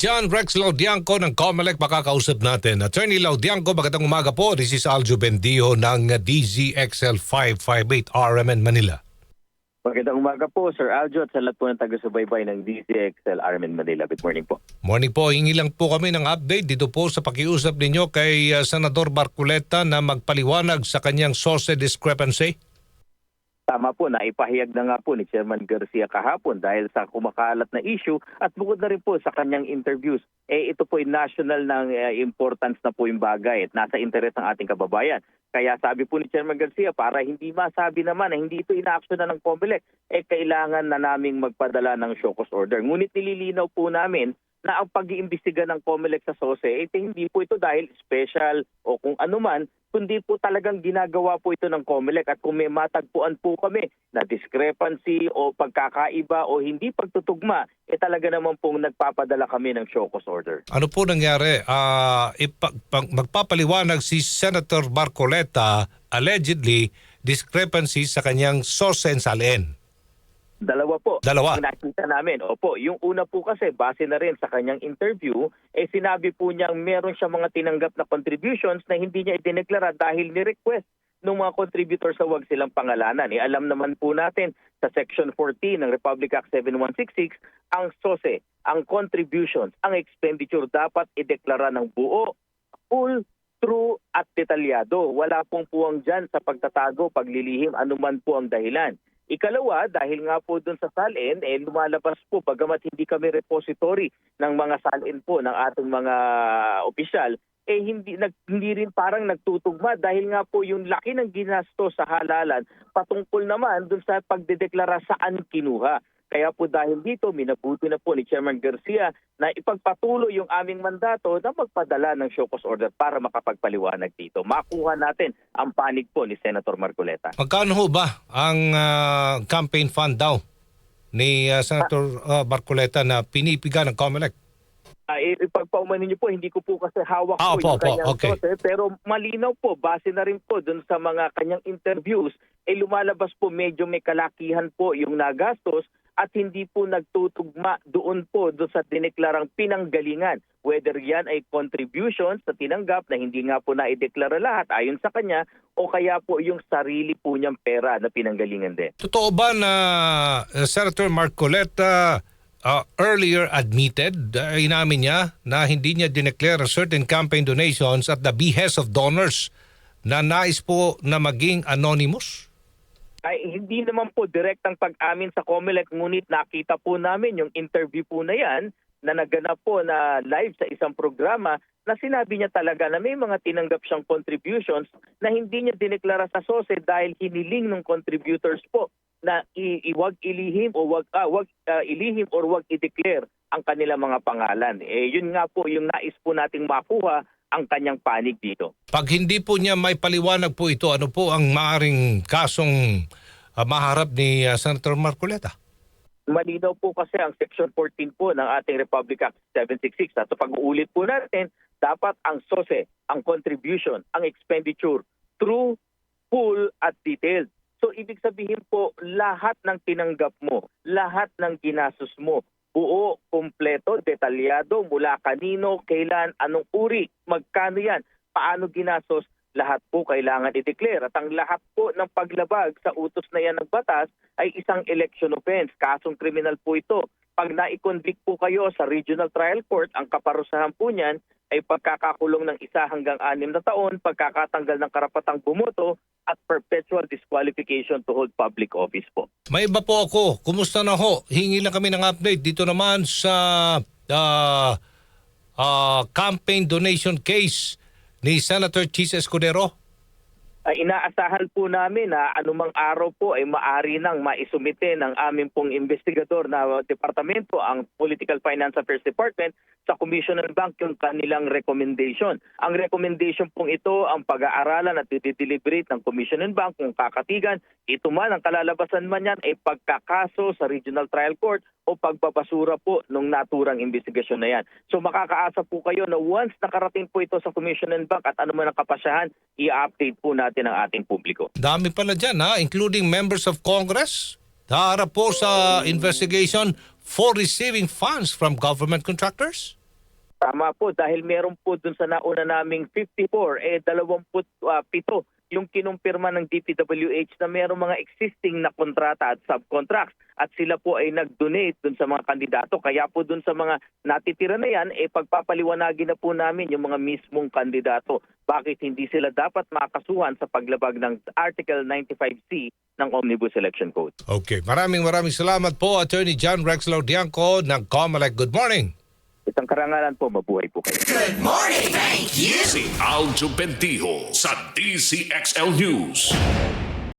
John Rex Laudianco ng COMELEC makakausap natin. Attorney Laudianco, magandang umaga po. This is Aljo Bendio ng DZXL 558 RMN Manila. Magandang umaga po, Sir Aljo, at sa lahat po ng taga-subaybay ng DCXL Armin Manila. Good morning po. Morning po, hingi lang po kami ng update dito po sa pakiusap ninyo kay uh, Senador Barculeta na magpaliwanag sa kanyang source discrepancy. Tama po, naipahayag na nga po ni Chairman Garcia kahapon dahil sa kumakalat na issue at bukod na rin po sa kanyang interviews, eh ito po ay national ng eh, importance na po yung bagay at nasa interes ng ating kababayan. Kaya sabi po ni Chairman Garcia, para hindi masabi naman na hindi ito ina-action na ng COMELEC, eh kailangan na naming magpadala ng show cause order. Ngunit nililinaw po namin na ang pag-iimbestiga ng COMELEC sa SOSE, eh, hindi po ito dahil special o kung ano man, kundi po talagang ginagawa po ito ng COMELEC at kung may matagpuan po kami na discrepancy o pagkakaiba o hindi pagtutugma, eh talaga naman pong nagpapadala kami ng show cause order. Ano po nangyari? Ah, ipa- magpapaliwanag si Senator Barcoleta allegedly discrepancy sa kanyang source and salin. Dalawa po. Dalawa. Ang nakita namin. Opo, yung una po kasi base na rin sa kanyang interview, eh sinabi po niyang meron siya mga tinanggap na contributions na hindi niya idineklara dahil ni-request ng mga contributors sa wag silang pangalanan. Eh, alam naman po natin sa Section 14 ng Republic Act 7166, ang SOSE, ang contributions, ang expenditure dapat ideklara ng buo, full, true at detalyado. Wala pong puwang dyan sa pagtatago, paglilihim, anuman po ang dahilan. Ikalawa, dahil nga po doon sa salin, eh, lumalabas po, bagamat hindi kami repository ng mga salin po ng ating mga opisyal, eh hindi, nag, hindi rin parang nagtutugma dahil nga po yung laki ng ginasto sa halalan patungkol naman doon sa pagdedeklara saan kinuha. Kaya po dahil dito, minabuti na po ni Chairman Garcia na ipagpatuloy yung aming mandato na magpadala ng show cause order para makapagpaliwanag dito. Makuha natin ang panig po ni Senator Marcoleta. Magkano ho ba ang ah, campaign fund daw ni ah, Senator ah, Barcoleta na pinipiga ng COMELEC? Uh, ipagpaumanin niyo po, hindi ko po kasi hawak Ah, po opo, yung kanyang okay. source, eh, pero malinaw po, base na rin po dun sa mga kanyang interviews, eh lumalabas po medyo may kalakihan po yung nagastos at hindi po nagtutugma doon po doon sa dineklarang pinanggalingan. Whether yan ay contributions na tinanggap na hindi nga po naideklara lahat ayon sa kanya o kaya po yung sarili po niyang pera na pinanggalingan din. Totoo ba na uh, Senator Marcoleta uh, earlier admitted, uh, inamin niya na hindi niya dineclare certain campaign donations at the behest of donors na nais po na maging anonymous? Ay hindi naman po direct ang pag-amin sa COMELEC ngunit nakita po namin yung interview po na yan na naganap po na live sa isang programa na sinabi niya talaga na may mga tinanggap siyang contributions na hindi niya dineklara sa SOSE dahil hiniling ng contributors po na iwag ilihim o wag ah, wag ah, ilihim or wag i-declare ang kanilang mga pangalan. Eh yun nga po yung nais po nating makuha ang kanyang panig dito. Pag hindi po niya may paliwanag po ito, ano po ang maaring kasong uh, maharap ni uh, Senator Marcoleta? Malinaw po kasi ang Section 14 po ng ating Republic Act 766. At sa pag-uulit po natin, dapat ang SOSE, ang contribution, ang expenditure, true, full at detailed. So ibig sabihin po, lahat ng tinanggap mo, lahat ng ginastos mo, buo, kumpleto, detalyado, mula kanino, kailan, anong uri, magkano yan, paano ginastos, lahat po kailangan i-declare. At ang lahat po ng paglabag sa utos na yan ng batas ay isang election offense. Kasong kriminal po ito. Pag na-convict po kayo sa Regional Trial Court, ang kaparusahan po niyan ay pagkakakulong ng isa hanggang anim na taon, pagkakatanggal ng karapatang bumoto, at perpetual disqualification to hold public office po. May iba po ako. Kumusta na ho? Hingi lang kami ng update dito naman sa uh, uh, campaign donation case ni Senator Chis Escudero. Ay inaasahan po namin na anumang araw po ay maari nang maisumite ng aming pong investigador na departamento ang Political Finance Affairs Department sa Commission on Bank yung kanilang recommendation. Ang recommendation pong ito ang pag-aaralan at deliberate ng Commission on Bank kung kakatigan. Ito man ang kalalabasan man yan ay pagkakaso sa Regional Trial Court o pagbabasura po ng naturang investigasyon na yan. So makakaasa po kayo na once nakarating po ito sa Commission on Bank at anuman ang kapasyahan, i-update po natin ang ating publiko. Dami pala dyan ha, including members of Congress. Harap po sa investigation for receiving funds from government contractors. Tama po, dahil meron po dun sa nauna naming 54, eh 27 yung kinumpirma ng DPWH na merong mga existing na kontrata at subcontracts at sila po ay nag-donate dun sa mga kandidato. Kaya po dun sa mga natitira na yan, eh pagpapaliwanagin na po namin yung mga mismong kandidato. Bakit hindi sila dapat makasuhan sa paglabag ng Article 95C ng Omnibus Election Code. Okay, maraming maraming salamat po Attorney John Rex Laudianco ng COMELEC. Good morning. Isang karangalan po, mabuhay po kayo. Si Aljo Bendijo sa DCXL News.